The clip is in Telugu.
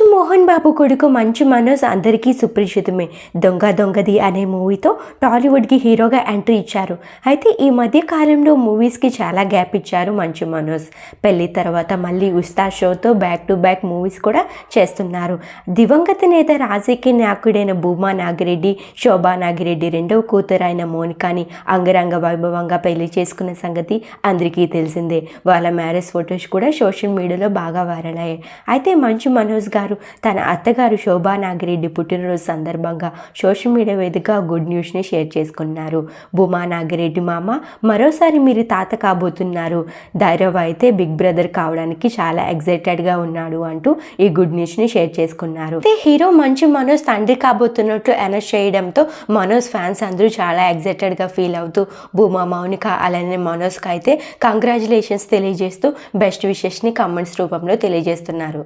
మంచు మోహన్ బాబు కొడుకు మంచు మనోజ్ అందరికీ సుపరిచితమే. దొంగ దొంగది అనే మూవీతో టాలీవుడ్కి హీరోగా ఎంట్రీ ఇచ్చారు. అయితే ఈ మధ్య కాలంలో మూవీస్కి చాలా గ్యాప్ ఇచ్చారు మంచు మనోజ్. పెళ్ళి తర్వాత మళ్ళీ ఉస్తా షోతో బ్యాక్ టు బ్యాక్ మూవీస్ కూడా చేస్తున్నారు. దివంగత నేత రాజకీయ నాయకుడైన భూమా నాగిరెడ్డి శోభా నాగిరెడ్డి రెండవ కూతురు అయిన మోనికాని అంగరంగ వైభవంగా పెళ్ళి చేసుకున్న సంగతి అందరికీ తెలిసిందే. వాళ్ళ మ్యారేజ్ ఫొటోస్ కూడా సోషల్ మీడియాలో బాగా వైరల్ అయ్యాయి. అయితే మంచు మనోజ్ గారు తన అత్తగారు శోభా నాగిరెడ్డి పుట్టినరోజు సందర్భంగా సోషల్ మీడియా వేదికగా గుడ్ న్యూస్ని షేర్ చేసుకున్నారు. భూమా నాగిరెడ్డి మామ మరోసారి మీరు తాత కాబోతున్నారు. ధైర్యవ్ అయితే బిగ్ బ్రదర్ కావడానికి చాలా ఎగ్జైటెడ్గా ఉన్నాడు అంటూ ఈ గుడ్ న్యూస్ని షేర్ చేసుకున్నారు. అయితే హీరో మంచి మనోజ్ తండ్రి కాబోతున్నట్లు అనౌన్స్ చేయడంతో మనోజ్ ఫ్యాన్స్ అందరూ చాలా ఎగ్జైటెడ్గా ఫీల్ అవుతూ భూమా మౌనిక అలానే మనోజ్కి అయితే కంగ్రాచులేషన్స్ తెలియజేస్తూ బెస్ట్ విషెస్ని కమెంట్స్ రూపంలో తెలియజేస్తున్నారు.